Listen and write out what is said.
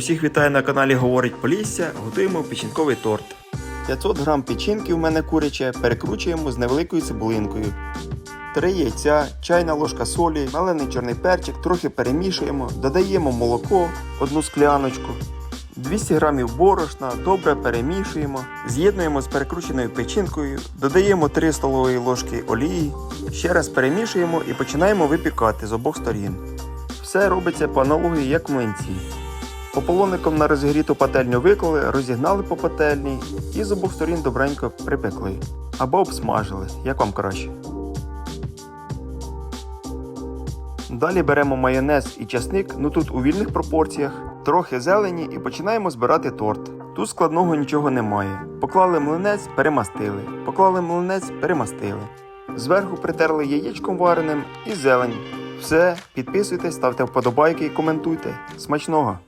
Усіх вітаю на каналі Говорить Полісся. Готуємо печінковий торт. 500 грам печінки у мене куряче перекручуємо з невеликою цибулинкою. 3 яйця, чайна ложка солі, мелений чорний перчик, трохи перемішуємо, додаємо молоко, одну скляночку. 200 грамів борошна, добре перемішуємо, з'єднуємо з перекрученою печінкою, додаємо 3 столові ложки олії, ще раз перемішуємо і починаємо випікати з обох сторін. Все робиться по аналогії, як в млинці. Пополонником на розігріту пательню виклали, розігнали по пательні і з обох сторін добренько припекли. Або обсмажили, як вам краще. Далі беремо майонез і часник, ну тут у вільних пропорціях, трохи зелені і починаємо збирати торт. Тут складного нічого немає. Поклали млинець, перемастили. Поклали млинець, перемастили. Зверху притерли яєчком вареним і зелень. Все, підписуйтесь, ставте вподобайки і коментуйте. Смачного!